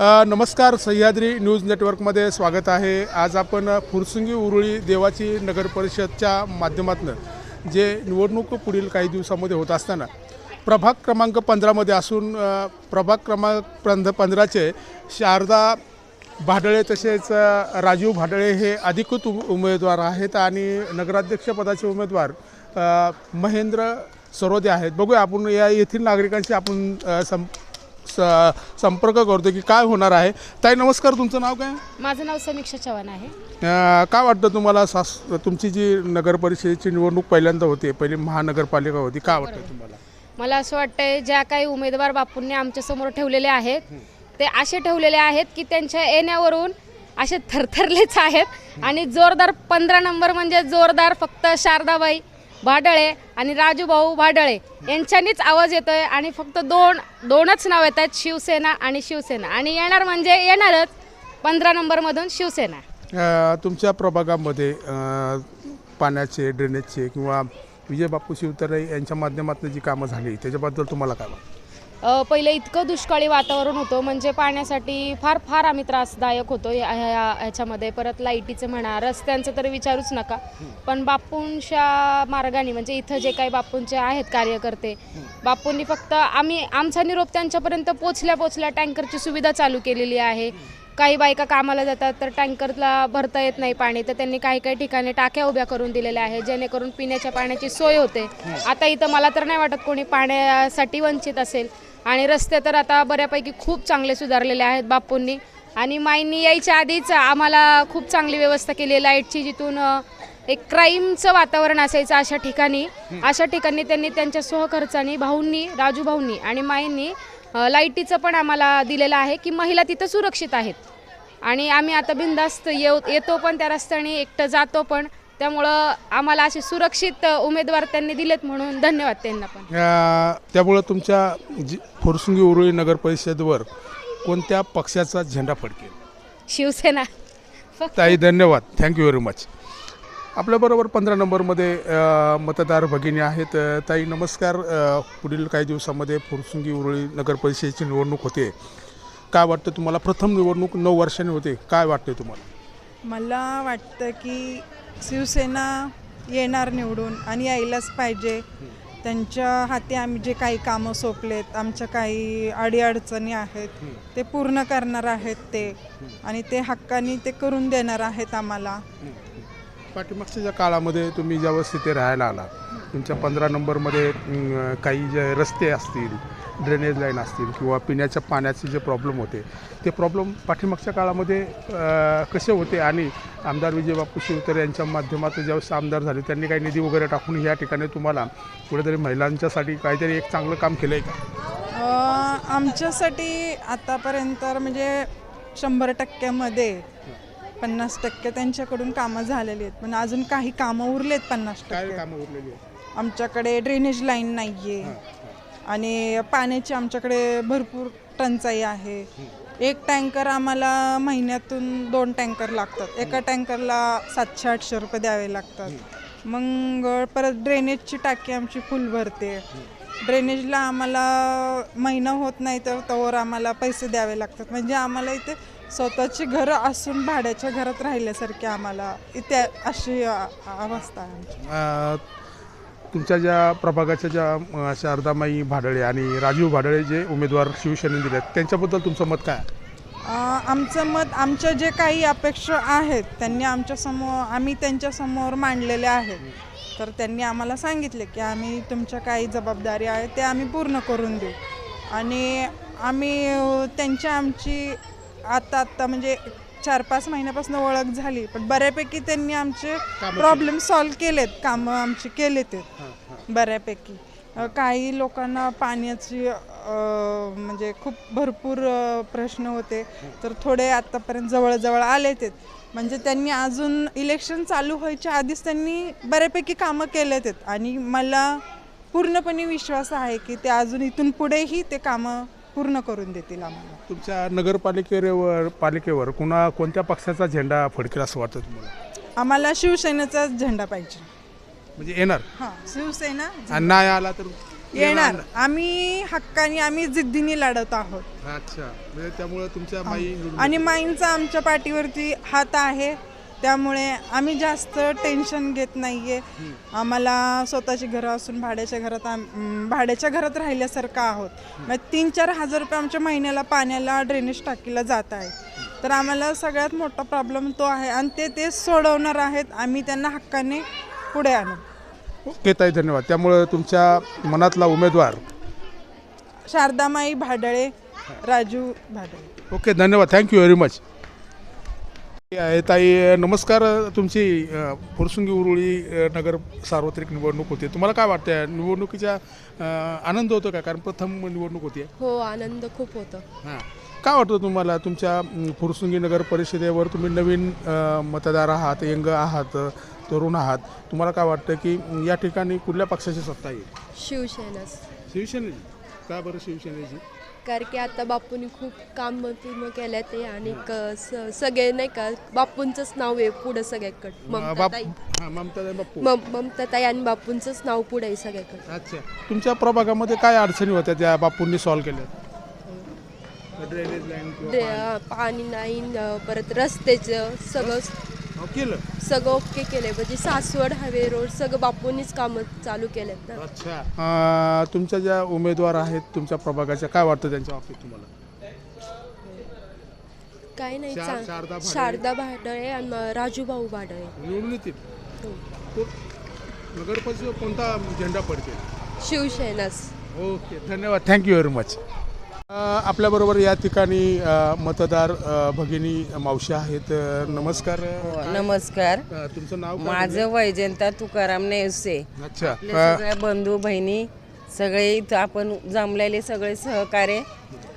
नमस्कार सह्याद्री न्यूज नेटवर्कमध्ये स्वागत आहे. आज आपण फुरसुंगी उरुळी देवाची नगर परिषदच्या माध्यमातून जे निवडणूक पुढील काही दिवसामध्ये होत असताना प्रभाग क्रमांक पंधरामध्ये असून प्रभाग क्रमांक पंध पंधराचे शारदा भाडळे तसेच राजीव भाडळे हे अधिकृत उमेदवार आहेत आणि नगराध्यक्षपदाचे उमेदवार महेंद्र सरोदे आहेत. बघूया आपण या येथील नागरिकांशी आपण सं स- संपर्क करतो की काय होणार आहे. ताई नमस्कार तुमचं नाव काय? माझं नाव समीक्षा चव्हाण आहे. अं, काय वाटतं तुम्हाला सास तुमची जी नगर परिषदेची निवडणूक पहिल्यांदा होती पहिली महानगरपालिका होती काय वाटतं तुम्हाला? मला असं वाटतंय ज्या काही उमेदवार बापूंनी आमच्यासमोर ठेवलेले आहेत ते असे ठेवलेले आहेत की त्यांच्या येण्यावरून असे थरथरलेच आहेत आणि जोरदार पंधरा नंबर म्हणजे जोरदार फक्त शारदाबाई भाडळे आणि राजूभाऊ भाडळे यांच्यानीच आवाज येतो आहे आणि फक्त दोन दोनच नाव येत आहेत शिवसेना आणि शिवसेना. आणि येणार म्हणजे येणारच पंधरा नंबरमधून शिवसेना. तुमच्या प्रभागामध्ये अं, पाण्याचे ड्रेनेजचे किंवा विजय बापू शिवतरे यांच्या माध्यमातून जी कामं झाली त्याच्याबद्दल तुम्हाला काय वाटतं? पहिले इतकं दुष्काळी वातावरण होतं म्हणजे पाण्यासाठी फार फार आम्ही त्रासदायक होतो या- ह्या- ह्याच्यामध्ये. परत लाईटीचं म्हणा रस्त्यांचं तर विचारूच नका. पण बापूंच्या मार्गाने म्हणजे इथं जे काही बापूंचे आहेत कार्यकर्ते बापूंनी फक्त आम्ही आमचा निरोप त्यांच्यापर्यंत पोचल्या पोचल्या टँकरची सुविधा चालू केलेली आहे. काही बायका कामाला जातात तर टँकरला भरता येत नाही पाणी. तर त्यांनी काही काही ठिकाणी टाक्या उभ्या करून दिलेल्या आहेत जेणेकरून पिण्याच्या पाण्याची सोय होते. आता इथं मला तर नाही वाटत कोणी पाण्यासाठी वंचित असेल. आणि रस्ते तर आता बऱ्यापैकी खूप चांगले सुधारलेले आहेत बापूंनी. आणि माईंनी यायच्या आधीच आम्हाला खूप चांगली व्यवस्था केली लाईटची जिथून एक क्राईमचं वातावरण असायचं अशा ठिकाणी. अशा ठिकाणी त्यांनी त्यांच्या सहखर्चानी भाऊंनी राजू भाऊंनी आणि माईंनी लाईटीचं पण आम्हाला दिलेलं आहे की महिला तिथं सुरक्षित आहेत. आणि आम्ही आता बिंदास्त येऊ येतो पण त्या रस्त्याने एकटं जातो पण. त्यामुळं आम्हाला असे सुरक्षित उमेदवार त्यांनी दिलेत म्हणून धन्यवाद त्यांना पण. त्यामुळं तुमच्या जी फुरसुंगी उरुळी नगर परिषदेवर कोणत्या पक्षाचा झेंडा फडकेल? शिवसेना. ताई धन्यवाद. थँक्यू व्हेरी मच आपल्याबरोबर पंधरा नंबरमध्ये मतदार भगिनी आहेत. ताई नमस्कार. पुढील काही दिवसामध्ये फुरसुंगी उरळी नगर परिषदेची निवडणूक होते. काय वाटतं तुम्हाला? प्रथम निवडणूक नऊ वर्षांनी होते. काय वाटते तुम्हाला? मला वाटतं की शिवसेना येणार निवडून आणि यायलाच पाहिजे. त्यांच्या हाती आम्ही जे काही कामं सोपलेत आमच्या काही अडीअडचणी आहेत ते पूर्ण करणार आहेत ते. आणि ते हक्काने ते करून देणार आहेत आम्हाला. पाठीमागच्या काळामध्ये तुम्ही ज्यावेळेस तिथे राहायला आला तुमच्या पंधरा नंबरमध्ये काही जे रस्ते असतील ड्रेनेज लाईन असतील किंवा पिण्याच्या पाण्याचे जे प्रॉब्लेम होते ते प्रॉब्लेम पाठीमागच्या काळामध्ये कसे होते आणि आमदार विजयबापू शिवतरे यांच्या माध्यमातून ज्यावेळेस आमदार झाले त्यांनी काही निधी वगैरे टाकून या ठिकाणी तुम्हाला कुठेतरी महिलांच्यासाठी काहीतरी एक चांगलं काम केलं आहे का आमच्यासाठी आतापर्यंत म्हणजे शंभर टक्क्यामध्ये पन्नास टक्के त्यांच्याकडून कामं झालेली आहेत. पण अजून काही कामं उरलेत पन्नास काय टक्के. कामं उरलेली आहेत? आमच्याकडे ड्रेनेज लाईन नाही आहे आणि पाण्याची आमच्याकडे भरपूर टंचाई आहे. एक टँकर आम्हाला महिन्यातून दोन टँकर लागतात. एका टँकरला सातशे आठशे रुपये द्यावे लागतात. मग परत ड्रेनेजची टाकी आमची फुल भरते. ड्रेनेजला आम्हाला महिना होत नाही तर तोवर आम्हाला पैसे द्यावे लागतात. म्हणजे आम्हाला इथे स्वतःची घरं असून भाड्याच्या घरात राहिल्यासारखी आम्हाला इथे अशी अ, अवस्था आहे आमची. अ, तुमच्या ज्या प्रभागाच्या ज्या अ, शारदामाई भाडळे आणि राजीव भाडळे जे उमेदवार शिवसेनेने दिले आहेत त्यांच्याबद्दल तुमचं मत काय आहे? अ, आमचं मत आमच्या जे काही अपेक्षा आहेत त्यांनी आमच्यासमोर आम्ही त्यांच्यासमोर मांडलेले आहेत. तर त्यांनी आम्हाला सांगितले की आम्ही तुमच्या काही जबाबदारी आहे ते आम्ही पूर्ण करून देऊ. आणि आम्ही अ, त्यांच्या आमची आता आत्ता म्हणजे चार पाच महिन्यापासून ओळख झाली पण बऱ्यापैकी त्यांनी आमचे प्रॉब्लेम सॉल्व केलेत कामं आमची केलेत. आहेत बऱ्यापैकी. काही लोकांना पाण्याची म्हणजे खूप भरपूर प्रश्न होते तर थोडे आत्तापर्यंत जवळजवळ आले ते म्हणजे त्यांनी अजून इलेक्शन चालू व्हायच्या आधीच त्यांनी बऱ्यापैकी कामं केलेत. आहेत आणि मला पूर्णपणे विश्वास आहे की ते अजून इथून पुढेही ते कामं पूर्ण करून देतील आम्हाला. तुमच्या नगरपालिकेवर पालिकेवर कुणा कोणत्या पक्षाचा झेंडा फडकेल असं वाटतं तुम्हाला? आम्हाला शिवसेनेचा झेंडा पाहिजे. म्हणजे येणार? हां शिवसेना आणि नाही आला तर येणार. आम्ही हक्काने आम्ही जिद्दीने लढत आहोत. अच्छा. म्हणजे त्यामुळे तुमच्या माई आणि माईंचा आमच्या पाठीवरती हात आहे. त्यामुळे आम्ही जास्त टेन्शन घेत नाहीये. आम्हाला स्वतःची घरं असून भाड्याच्या घरात आम- भाड्याच्या घरात राहिल्यासारखं आहोत. मग तीन चार हजार रुपये आमच्या महिन्याला पाण्याला ड्रेनेज टाकीला जात आहे. तर आम्हाला सगळ्यात मोठा प्रॉब्लेम तो आहे आणि ते ते सोडवणार आहेत. आम्ही त्यांना हक्काने पुढे आणू. ओके ताई धन्यवाद. त्यामुळे तुमच्या मनातला उमेदवार? शारदामाई भाडळे राजू भाडळे. ओके धन्यवाद. थँक्यू व्हेरी मच आहे ताई नमस्कार तुमची फुरसुंगी उरुळी नगर सार्वत्रिक निवडणूक होती. तुम्हाला काय वाटतं निवडणुकीचा आनंद होतो का? कारण प्रथम निवडणूक होती. हो आनंद खूप होतो. हां. काय वाटतं तुम्हाला तुमच्या फुरसुंगी नगर परिषदेवर तुम्ही नवीन मतदार आहात यंग आहात तरुण आहात? तुम्हाला काय वाटतं की या ठिकाणी कुठल्या पक्षाची सत्ता येईल? शिवसेनाच. शिवसेनेची. का बरं शिवसेनेची? कारण की आता बापूंनी खूप काम पूर्ण केल्या ते आणि सगळे नाही का बापूंचंच नाव आहे पुढं सगळ्याकडे. ममताताई हां ममताताई मम ममताताई आणि बापूंचंच नाव पुढे आहे सगळ्याकडे. अच्छा. तुमच्या प्रभागामध्ये काय अडचणी होत्या त्या बापूंनी सॉल्व्ह केल्या? ड्रेनेज लाईन पाणी नाही परत रस्त्याचं सगळं केलं? सगळं ओके केलंय. म्हणजे सासवड हायवे रोड सगळं बापूंनीच कामं चालू केलेत ना. अच्छा. अं, तुमच्या ज्या उमेदवार आहेत तुमच्या प्रभागाच्या काय वाटतं त्यांच्या बाबतीत तुम्हाला? काय नाही चांग- शारदा भाडळे. शारदा भाडळे आणि राजूभाऊ भाडळे. निवडून येतील हो. को- नगर परिषद कोणता झेंडा पडते शिवसेनाच. ओके धन्यवाद. Thank you very much. आपल्याबरोबर या ठिकाणी मतदार भगिनी मावशी आहेत. नमस्कार. हो, नमस्कार. तुमचं नाव? माझं वैजंता तुकाराम नेवसे. अच्छा. सगळ्या बंधू बहिणी सगळे इथं आपण जमलेले सगळे सहकार्य.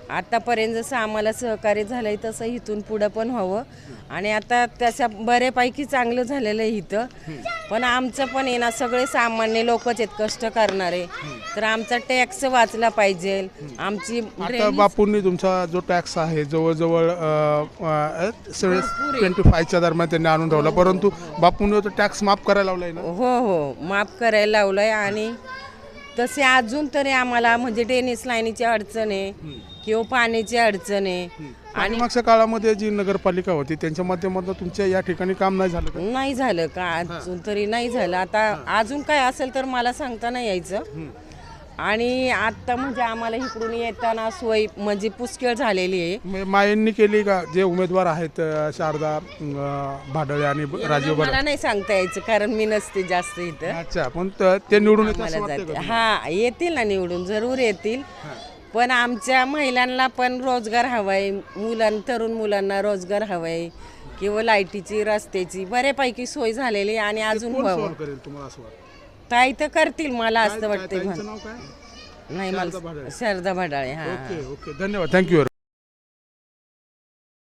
आतापर्यंत जसं आम्हाला सहकार्य झालंय तसं इथून पुढं पण व्हावं. आणि आता त्याच्या बऱ्यापैकी चांगलं झालेलं आहे इथं. पण आमचं पण आहे ना सगळे सामान्य लोकच आहेत कष्ट करणारे. तर आमचा टॅक्स वाचला पाहिजे. आमची आता drainage- बापूंनी तुमचा जो टॅक्स आहे जवळजवळ ट्वेंटी फायच्या दरम्यान त्यांनी आणून ठेवला. परंतु बापूंनी तो टॅक्स माफ करायला लावलाय ना? हो हो. माफ करायला लावलंय आणि तसे अजून तरी आम्हाला म्हणजे टेनिस लाईनीची अडचण आहे. किंवा पाण्याची अडचण आहे. आणि मागच्या काळामध्ये जी नगरपालिका होती त्यांच्या माध्यमातून तुमच्या या ठिकाणी काम नाही झालं का? नाही झालं का? अजून तरी नाही झालं. आता अजून काय असेल तर मला सांगता नाही यायचं आणि आता म्हणजे आम्हाला इकडून येताना सोय म्हणजे पुष्कळ झालेली आहे. म्हणजे मायांनी केली का? जे उमेदवार आहेत अ, शारदा अ, भाडळे आणि राजीव भाडळे मला नाही सांगता यायचं कारण मी नसते जास्त इथं. अच्छा पण त- ते निवडून असं मला जाते? हा येतील ना निवडून जरूर येतील. पण आमच्या महिलांना पण रोजगार हवाय. मुलां तरुण मुलांना रोजगार हवाय. किंवा लाईटीची रस्त्याची बऱ्यापैकी सोय झालेली आहे आणि अजून व्हावं. वाटतं? ताई तर करतील मला असं काय- काय? नाही मला भडाळे. शारदा भडाळे हा. Okay okay. धन्यवाद. थँक्यू